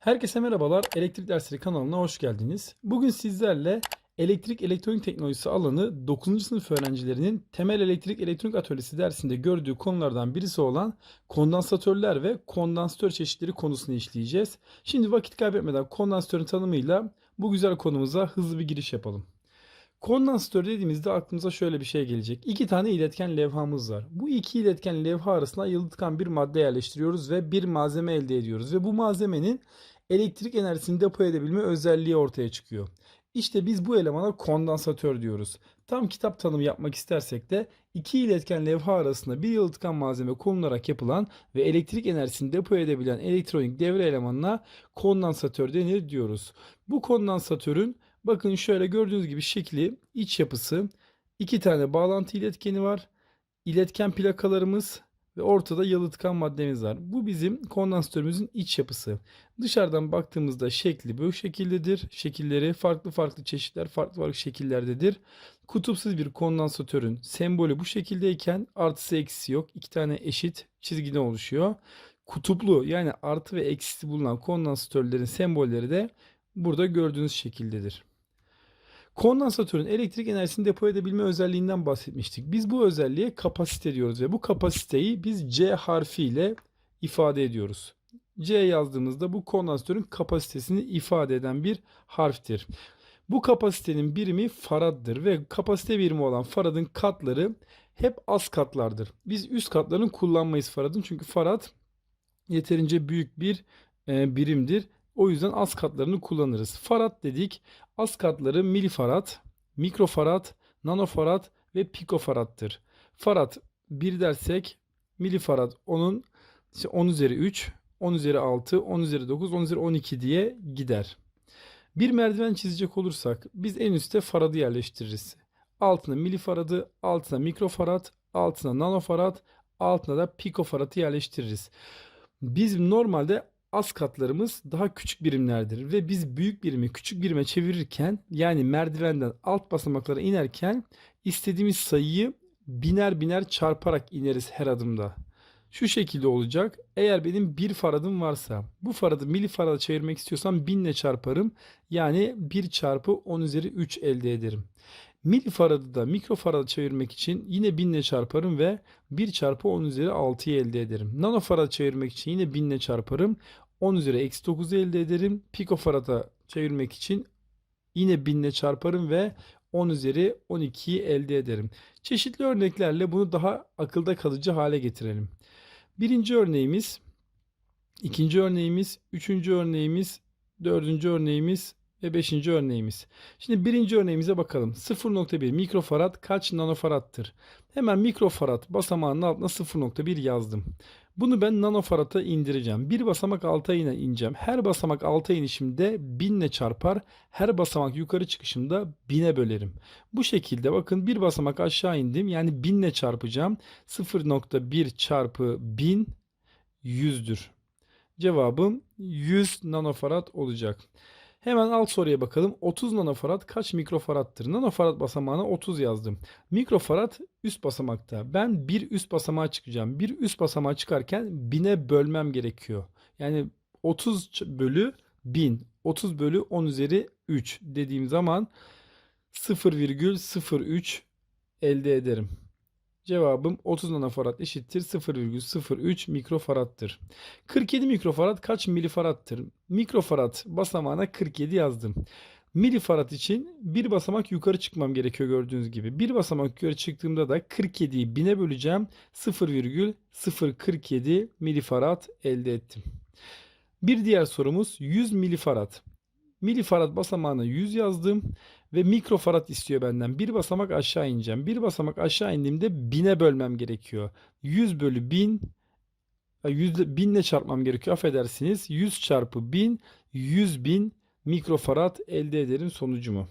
Herkese merhabalar. Elektrik Dersleri kanalına hoş geldiniz. Bugün sizlerle elektrik elektronik teknolojisi alanı 9. sınıf öğrencilerinin temel elektrik elektronik atölyesi dersinde gördüğü konulardan birisi olan kondansatörler ve kondansatör çeşitleri konusunu işleyeceğiz. Şimdi vakit kaybetmeden kondansatörün tanımıyla bu güzel konumuza hızlı bir giriş yapalım. Kondansatör dediğimizde aklımıza şöyle bir şey gelecek. İki tane iletken levhamız var. Bu iki iletken levha arasına yalıtkan bir madde yerleştiriyoruz ve bir malzeme elde ediyoruz. Ve bu malzemenin elektrik enerjisini depo edebilme özelliği ortaya çıkıyor. İşte biz bu elemana kondansatör diyoruz. Tam kitap tanımı yapmak istersek de iki iletken levha arasında bir yalıtkan malzeme konularak yapılan ve elektrik enerjisini depo edebilen elektronik devre elemanına kondansatör denir diyoruz. Bu kondansatörün bakın şöyle gördüğünüz gibi şekli, iç yapısı, iki tane bağlantı iletkeni var. İletken plakalarımız ve ortada yalıtkan maddemiz var. Bu bizim kondansatörümüzün iç yapısı. Dışarıdan baktığımızda şekli bu şekildedir. Şekilleri farklı farklı çeşitler, farklı farklı şekillerdedir. Kutupsuz bir kondansatörün sembolü bu şekildeyken artısı eksisi yok. İki tane eşit çizgiden oluşuyor. Kutuplu yani artı ve eksisi bulunan kondansatörlerin sembolleri de burada gördüğünüz şekildedir. Kondansatörün elektrik enerjisini depo edebilme özelliğinden bahsetmiştik. Biz bu özelliğe kapasite diyoruz ve bu kapasiteyi biz C harfiyle ifade ediyoruz. C yazdığımızda bu kondansatörün kapasitesini ifade eden bir harftir. Bu kapasitenin birimi faraddır ve kapasite birimi olan faradın katları hep az katlardır. Biz üst katlarını kullanmayız faradın çünkü farad yeterince büyük bir e, birimdir. O yüzden az katlarını kullanırız. Farad dedik. Az katları milifarad, mikrofarad, nanofarad ve pikofarattır. Farad 1 dersek milifarad onun işte 10 üzeri 3, 10 üzeri 6, 10 üzeri 9, 10 üzeri 12 diye gider. Bir merdiven çizecek olursak biz en üste faradı yerleştiririz. Altına milifaradı, altına mikrofarad, altına nanofarad, altına da pikofaradı yerleştiririz. Biz normalde az katlarımız daha küçük birimlerdir ve biz büyük birimi küçük birime çevirirken yani merdivenden alt basamaklara inerken istediğimiz sayıyı biner biner çarparak ineriz her adımda. Şu şekilde olacak. Eğer benim bir faradım varsa bu faradı milifarada çevirmek istiyorsam 1000 ile çarparım. Yani 1 çarpı 10 üzeri 3 elde ederim. Milifaradı da mikrofarada çevirmek için yine 1000 ile çarparım ve 1 çarpı 10 üzeri 6'yı elde ederim. Nanofarada çevirmek için yine 1000 ile çarparım. 10 üzeri eksi 9'u elde ederim. Pikofarada çevirmek için yine 1000 ile çarparım ve 10 üzeri 12'yi elde ederim. Çeşitli örneklerle bunu daha akılda kalıcı hale getirelim. Birinci örneğimiz, ikinci örneğimiz, üçüncü örneğimiz, dördüncü örneğimiz ve beşinci örneğimiz. Şimdi birinci örneğimize bakalım. 0.1 mikrofarad kaç nanofarattır? Hemen mikrofarad basamağının altına 0.1 yazdım. Bunu ben nanofarata indireceğim. Bir basamak alta yine ineceğim. Her basamak alta inişimde 1000 ile çarpar. Her basamak yukarı çıkışımda 1000'e bölerim. Bu şekilde bakın bir basamak aşağı indim. Yani 1000 ile çarpacağım. 0.1 çarpı 1000 100'dür. Cevabım 100 nanofarad olacak. Hemen alt soruya bakalım. 30 nanofarad kaç mikrofarattır? Nanofarad basamağına 30 yazdım. Mikrofarad üst basamakta. Ben bir üst basamağa çıkacağım. Bir üst basamağa çıkarken 1000'e bölmem gerekiyor. Yani 30 bölü 1000. 30 bölü 10 üzeri 3 dediğim zaman 0,03 elde ederim. Cevabım 30 nanofarad eşittir 0,03 mikrofarattır. 47 mikrofarad kaç milifarattır? Mikrofarad basamağına 47 yazdım. Milifarad için bir basamak yukarı çıkmam gerekiyor gördüğünüz gibi. Bir basamak yukarı çıktığımda da 47'yi 1000'e böleceğim. 0,047 milifarad elde ettim. Bir diğer sorumuz 100 milifarad. Milifarad basamağına 100 yazdım ve mikrofarad istiyor benden. Bir basamak aşağı ineceğim. Bir basamak aşağı indiğimde 1000'e bölmem gerekiyor. 100 bölü 1000 100 1000 ile çarpmam gerekiyor. Affedersiniz. 100 çarpı 1000 100 bin mikrofarad elde ederim sonucumu.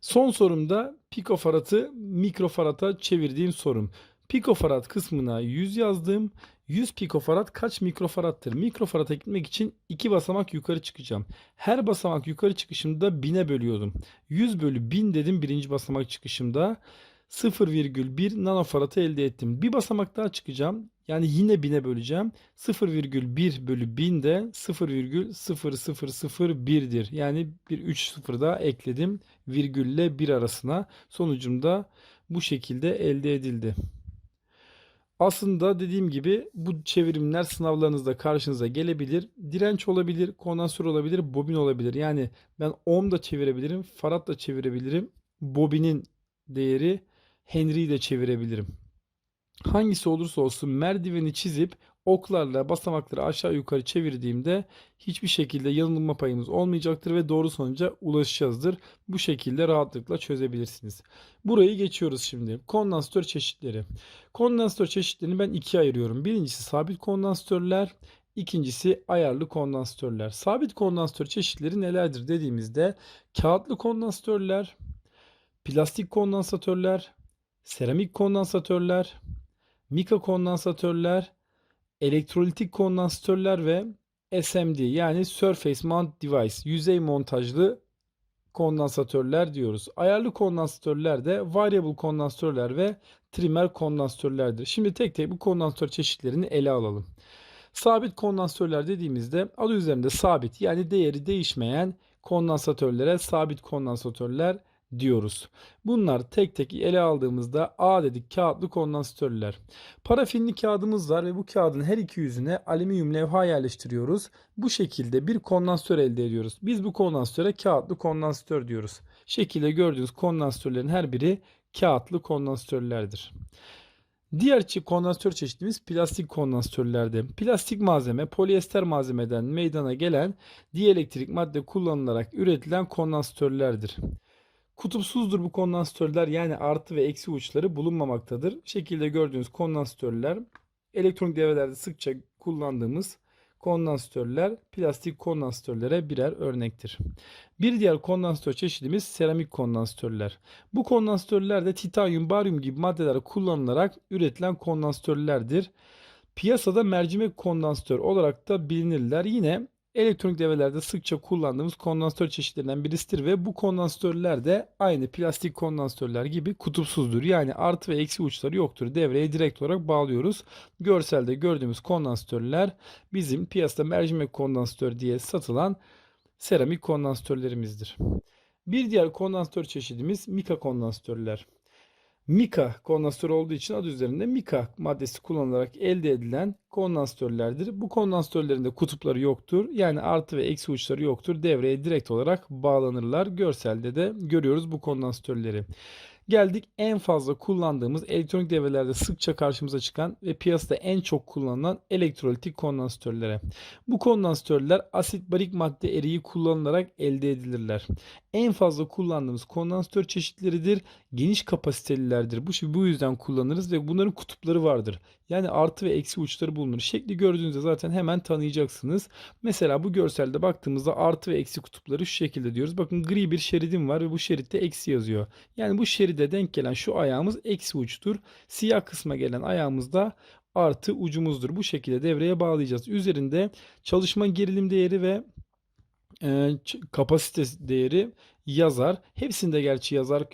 Son sorumda pikofaradı mikrofarata çevirdiğim sorum. Pikofarad kısmına 100 yazdım. 100 pikofarad kaç mikrofarattır? Mikrofarada gitmek için iki basamak yukarı çıkacağım. Her basamak yukarı çıkışımda 1000'e bölüyordum. 100 bölü 1000 dedim birinci basamak çıkışımda. 0,1 nanofaratı elde ettim. Bir basamak daha çıkacağım. Yani yine bine böleceğim. 0,1 bölü 1000 de 0,0001'dir. Yani bir 3 sıfır daha ekledim virgülle 1 arasına. Sonucum da bu şekilde elde edildi. Aslında dediğim gibi bu çevirimler sınavlarınızda karşınıza gelebilir. Direnç olabilir, kondansör olabilir, bobin olabilir. Yani ben ohm da çevirebilirim, farad da çevirebilirim. Bobinin değeri Henry'yi de çevirebilirim. Hangisi olursa olsun merdiveni çizip oklarla basamakları aşağı yukarı çevirdiğimde hiçbir şekilde yanılma payımız olmayacaktır ve doğru sonuca ulaşacağızdır. Bu şekilde rahatlıkla çözebilirsiniz. Burayı geçiyoruz şimdi. Kondansatör çeşitleri. Kondansatör çeşitlerini ben ikiye ayırıyorum. Birincisi sabit kondansatörler, ikincisi ayarlı kondansatörler. Sabit kondansatör çeşitleri nelerdir dediğimizde kağıtlı kondansatörler, plastik kondansatörler, seramik kondansatörler, mika kondansatörler, elektrolitik kondansatörler ve SMD yani Surface Mount Device yüzey montajlı kondansatörler diyoruz. Ayarlı kondansatörler de variable kondansatörler ve trimmer kondansatörlerdir. Şimdi tek tek bu kondansatör çeşitlerini ele alalım. Sabit kondansatörler dediğimizde adı üzerinde sabit yani değeri değişmeyen kondansatörlere sabit kondansatörler diyoruz. Bunlar tek tek ele aldığımızda A dedik kağıtlı kondansatörler. Parafinli kağıdımız var ve bu kağıdın her iki yüzüne alüminyum levha yerleştiriyoruz. Bu şekilde bir kondansatör elde ediyoruz. Biz bu kondansatöre kağıtlı kondansatör diyoruz. Şekilde gördüğünüz kondansatörlerin her biri kağıtlı kondansatörlerdir. Diğer kondansatör çeşitimiz plastik kondansatörlerde. Plastik malzeme polyester malzemeden meydana gelen dielektrik madde kullanılarak üretilen kondansatörlerdir. Kutupsuzdur bu kondansatörler yani artı ve eksi uçları bulunmamaktadır. Şekilde gördüğünüz kondansatörler elektronik devrelerde sıkça kullandığımız kondansatörler plastik kondansatörlere birer örnektir. Bir diğer kondansatör çeşidimiz seramik kondansatörler. Bu kondansatörler de titanyum, baryum gibi maddeler kullanılarak üretilen kondansatörlerdir. Piyasada mercimek kondansatör olarak da bilinirler. Yine elektronik devrelerde sıkça kullandığımız kondansatör çeşitlerinden birisidir ve bu kondansatörler de aynı plastik kondansatörler gibi kutupsuzdur. Yani artı ve eksi uçları yoktur. Devreye direkt olarak bağlıyoruz. Görselde gördüğümüz kondansatörler bizim piyasada mercimek kondansatör diye satılan seramik kondansatörlerimizdir. Bir diğer kondansatör çeşidimiz mika kondansatörler. Mika kondansatör olduğu için adı üzerinde mika maddesi kullanılarak elde edilen kondansatörlerdir. Bu kondansatörlerin de kutupları yoktur. Yani artı ve eksi uçları yoktur. Devreye direkt olarak bağlanırlar. Görselde de görüyoruz bu kondansatörleri. Geldik en fazla kullandığımız elektronik devrelerde sıkça karşımıza çıkan ve piyasada en çok kullanılan elektrolitik kondansatörlere. Bu kondansatörler asit barik madde eriği kullanılarak elde edilirler. En fazla kullandığımız kondansatör çeşitleridir. Geniş kapasitelilerdir. Bu, bu yüzden kullanırız ve bunların kutupları vardır. Yani artı ve eksi uçları bulunur. Şekli gördüğünüzde zaten hemen tanıyacaksınız. Mesela bu görselde baktığımızda artı ve eksi kutupları şu şekilde diyoruz. Bakın gri bir şeridim var ve bu şeritte eksi yazıyor. Yani bu şeride denk gelen şu ayağımız eksi uçtur. Siyah kısma gelen ayağımız da artı ucumuzdur. Bu şekilde devreye bağlayacağız. Üzerinde çalışma gerilim değeri ve e, kapasite değeri yazar. Hepsinde gerçi yazar.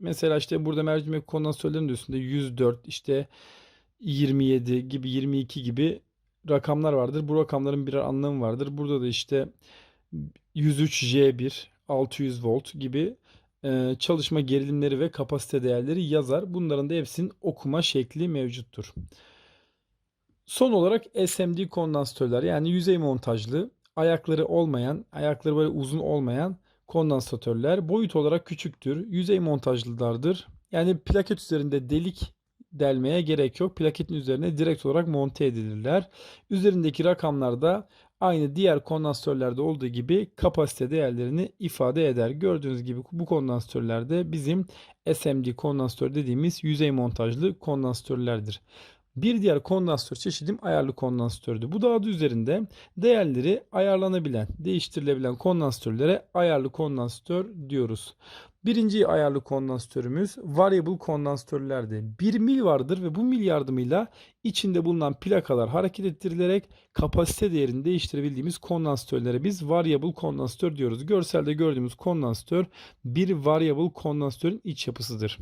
Mesela işte burada mercimek kondansatörlerin üstünde 104 işte 27 gibi 22 gibi rakamlar vardır. Bu rakamların birer anlamı vardır. Burada da işte 103 J1 600 volt gibi e, çalışma gerilimleri ve kapasite değerleri yazar. Bunların da hepsinin okuma şekli mevcuttur. Son olarak SMD kondansatörler yani yüzey montajlı ayakları olmayan, ayakları böyle uzun olmayan kondansatörler boyut olarak küçüktür. Yüzey montajlılardır. Yani plaket üzerinde delik delmeye gerek yok. Plaketin üzerine direkt olarak monte edilirler. Üzerindeki rakamlar da aynı diğer kondansatörlerde olduğu gibi kapasite değerlerini ifade eder. Gördüğünüz gibi bu kondansatörlerde bizim SMD kondansatör dediğimiz yüzey montajlı kondansatörlerdir. Bir diğer kondansatör çeşidim ayarlı kondansatördü. Bu da adı üzerinde değerleri ayarlanabilen, değiştirilebilen kondansatörlere ayarlı kondansatör diyoruz. Birinci ayarlı kondansatörümüz variable kondansatörlerdi. Bir mil vardır ve bu mil yardımıyla içinde bulunan plakalar hareket ettirilerek kapasite değerini değiştirebildiğimiz kondansatörlere biz variable kondansatör diyoruz. Görselde gördüğümüz kondansatör bir variable kondansatörün iç yapısıdır.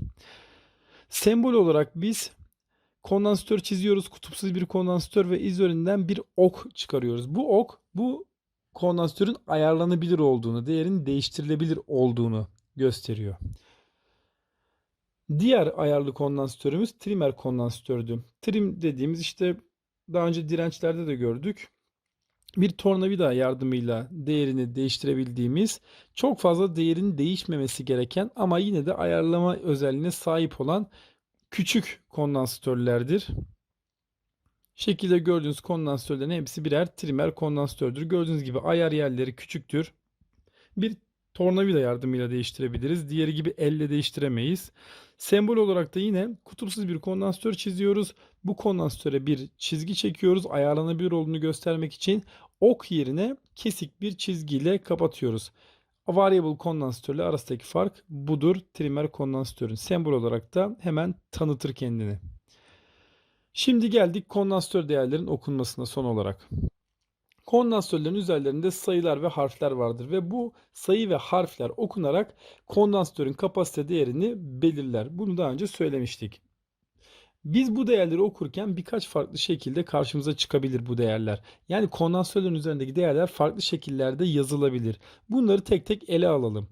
Sembol olarak biz kondansatör çiziyoruz. Kutupsuz bir kondansatör ve üzerinden bir ok çıkarıyoruz. Bu ok bu kondansatörün ayarlanabilir olduğunu, değerin değiştirilebilir olduğunu gösteriyor. Diğer ayarlı kondansatörümüz trimmer kondansatördü. Trim dediğimiz işte daha önce dirençlerde de gördük. Bir tornavida yardımıyla değerini değiştirebildiğimiz, çok fazla değerin değişmemesi gereken ama yine de ayarlama özelliğine sahip olan küçük kondansatörlerdir. Şekilde gördüğünüz kondansatörlerin hepsi birer trimmer kondansatördür. Gördüğünüz gibi ayar yerleri küçüktür. Bir tornavida yardımıyla değiştirebiliriz. Diğeri gibi elle değiştiremeyiz. Sembol olarak da yine kutupsuz bir kondansatör çiziyoruz. Bu kondansatöre bir çizgi çekiyoruz. Ayarlanabilir olduğunu göstermek için ok yerine kesik bir çizgiyle kapatıyoruz. Variable kondansatörle arasındaki fark budur. Trimmer kondansatörün sembol olarak da hemen tanıtır kendini. Şimdi geldik kondansatör değerlerin okunmasına son olarak. Kondansatörlerin üzerlerinde sayılar ve harfler vardır ve bu sayı ve harfler okunarak kondansatörün kapasite değerini belirler. Bunu daha önce söylemiştik. Biz bu değerleri okurken birkaç farklı şekilde karşımıza çıkabilir bu değerler. Yani kondansatörlerin üzerindeki değerler farklı şekillerde yazılabilir. Bunları tek tek ele alalım.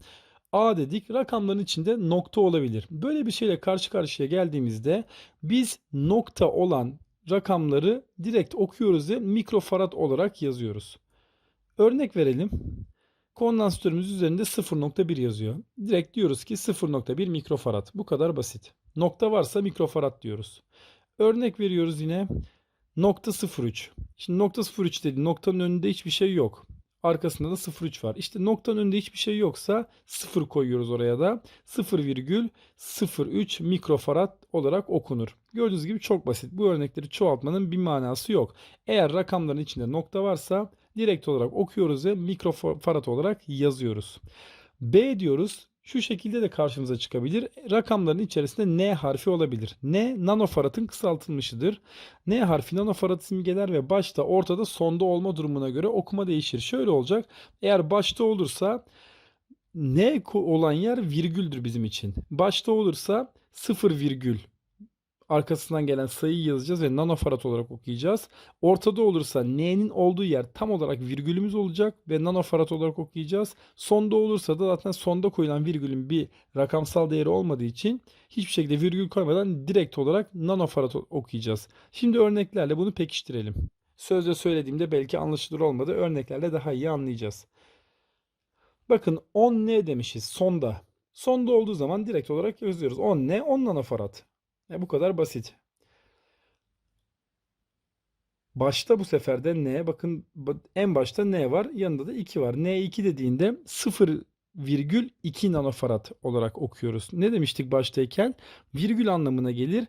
A dedik rakamların içinde nokta olabilir. Böyle bir şeyle karşı karşıya geldiğimizde biz nokta olan rakamları direkt okuyoruz ve mikrofarad olarak yazıyoruz. Örnek verelim. Kondansatörümüz üzerinde 0.1 yazıyor. Direkt diyoruz ki 0.1 mikrofarad. Bu kadar basit. Nokta varsa mikrofarad diyoruz. Örnek veriyoruz yine. Nokta 03. Şimdi nokta 03 dedi. Noktanın önünde hiçbir şey yok. Arkasında da 03 var. İşte noktanın önünde hiçbir şey yoksa 0 koyuyoruz oraya da. 0,03 mikrofarad olarak okunur. Gördüğünüz gibi çok basit. Bu örnekleri çoğaltmanın bir manası yok. Eğer rakamların içinde nokta varsa direkt olarak okuyoruz ve mikrofarad olarak yazıyoruz. B diyoruz. Şu şekilde de karşımıza çıkabilir. Rakamların içerisinde N harfi olabilir. N nanofaradın kısaltılmışıdır. N harfi nanofarad simgeler ve başta, ortada, sonda olma durumuna göre okuma değişir. Şöyle olacak. Eğer başta olursa N olan yer virgüldür bizim için. Başta olursa 0 virgül arkasından gelen sayıyı yazacağız ve nanofarad olarak okuyacağız. Ortada olursa n'nin olduğu yer tam olarak virgülümüz olacak ve nanofarad olarak okuyacağız. Sonda olursa da zaten sonda koyulan virgülün bir rakamsal değeri olmadığı için hiçbir şekilde virgül koymadan direkt olarak nanofarad okuyacağız. Şimdi örneklerle bunu pekiştirelim. Sözde söylediğimde belki anlaşılır olmadı. Örneklerle daha iyi anlayacağız. Bakın 10 n demişiz sonda. Sonda olduğu zaman direkt olarak yazıyoruz. 10 n 10 nanofarad. E bu kadar basit. Başta bu sefer de n bakın en başta n var yanında da 2 var. n2 dediğinde 0,2 nanofarad olarak okuyoruz. Ne demiştik baştayken? Virgül anlamına gelir.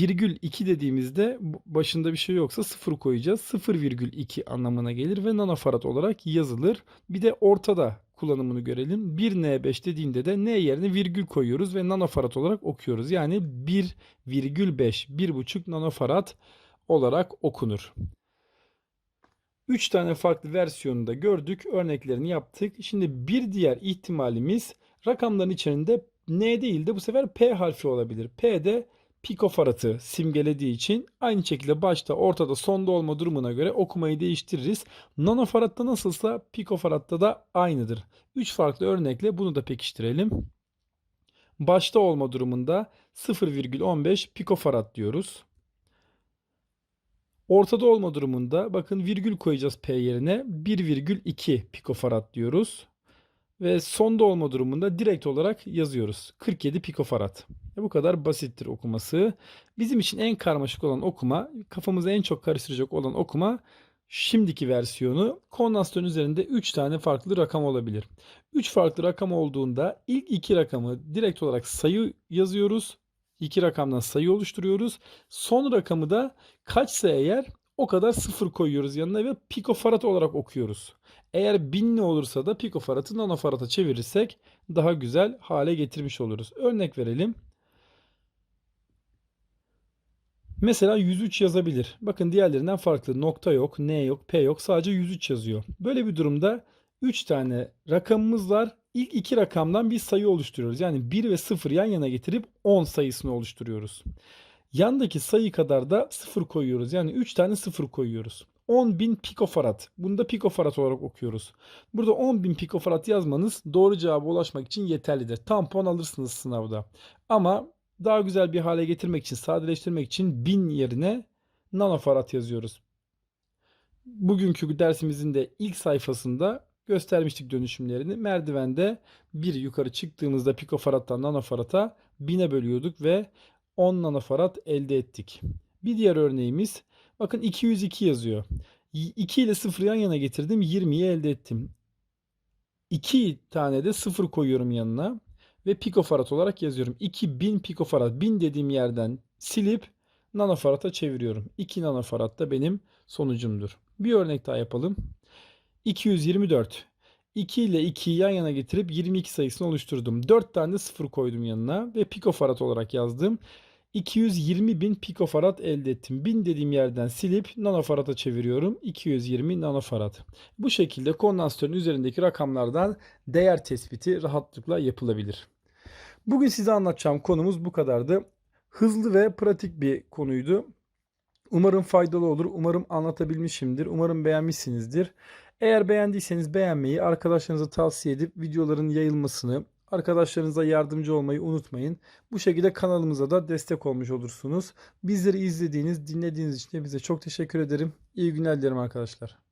Virgül 2 dediğimizde başında bir şey yoksa 0 koyacağız. 0,2 anlamına gelir ve nanofarad olarak yazılır. Bir de ortada kullanımını görelim. 1N5 dediğinde de N yerine virgül koyuyoruz ve nanofarad olarak okuyoruz. Yani 1,5 1,5 nanofarad olarak okunur. 3 tane farklı versiyonunu da gördük. Örneklerini yaptık. Şimdi bir diğer ihtimalimiz rakamların içerisinde N değil de bu sefer P harfi olabilir. P de pikofaratı simgelediği için aynı şekilde başta, ortada, sonda olma durumuna göre okumayı değiştiririz. Nanofaratta nasılsa pikofaratta da aynıdır. 3 farklı örnekle bunu da pekiştirelim. Başta olma durumunda 0,15 pikofarad diyoruz. Ortada olma durumunda bakın virgül koyacağız P yerine 1,2 pikofarad diyoruz. Ve sonda olma durumunda direkt olarak yazıyoruz. 47 pikofarad. Bu kadar basittir okuması. Bizim için en karmaşık olan okuma, kafamızı en çok karıştıracak olan okuma şimdiki versiyonu kondansatörün üzerinde 3 tane farklı rakam olabilir. 3 farklı rakam olduğunda ilk iki rakamı direkt olarak sayı yazıyoruz. İki rakamdan sayı oluşturuyoruz. Son rakamı da kaçsa eğer o kadar sıfır koyuyoruz yanına ve pikofarad olarak okuyoruz. Eğer binli olursa da pikofarad'ı nanofarada çevirirsek daha güzel hale getirmiş oluruz. Örnek verelim. Mesela 103 yazabilir. Bakın diğerlerinden farklı. Nokta yok, N yok, P yok. Sadece 103 yazıyor. Böyle bir durumda 3 tane rakamımız var. İlk iki rakamdan bir sayı oluşturuyoruz. Yani 1 ve 0 yan yana getirip 10 sayısını oluşturuyoruz. Yandaki sayı kadar da sıfır koyuyoruz. Yani 3 tane sıfır koyuyoruz. 10.000 pikofarad. Bunu da pikofarad olarak okuyoruz. Burada 10.000 pikofarad yazmanız doğru cevaba ulaşmak için yeterlidir. Tam puan alırsınız sınavda. Ama daha güzel bir hale getirmek için, sadeleştirmek için 1000 yerine nanofarad yazıyoruz. Bugünkü dersimizin de ilk sayfasında göstermiştik dönüşümlerini. Merdivende bir yukarı çıktığımızda pikofaraddan nanofarata 1000'e bölüyorduk ve 10 nanofarad elde ettik. Bir diğer örneğimiz bakın 202 yazıyor. 2 ile 0 yan yana getirdim 20'yi elde ettim. 2 tane de 0 koyuyorum yanına ve pikofarad olarak yazıyorum. 2000 pikofarad 1000 dediğim yerden silip nanofarada çeviriyorum. 2 nanofarad da benim sonucumdur. Bir örnek daha yapalım. 224. 2 ile 2'yi yan yana getirip 22 sayısını oluşturdum. 4 tane de 0 koydum yanına ve pikofarad olarak yazdım. 220 bin pikofarad elde ettim. 1000 dediğim yerden silip nanofarada çeviriyorum. 220 nanofarad. Bu şekilde kondansatörün üzerindeki rakamlardan değer tespiti rahatlıkla yapılabilir. Bugün size anlatacağım konumuz bu kadardı. Hızlı ve pratik bir konuydu. Umarım faydalı olur. Umarım anlatabilmişimdir. Umarım beğenmişsinizdir. Eğer beğendiyseniz beğenmeyi, arkadaşlarınıza tavsiye edip videoların yayılmasını, arkadaşlarınıza yardımcı olmayı unutmayın. Bu şekilde kanalımıza da destek olmuş olursunuz. Bizleri izlediğiniz, dinlediğiniz için de bize çok teşekkür ederim. İyi günler dilerim arkadaşlar.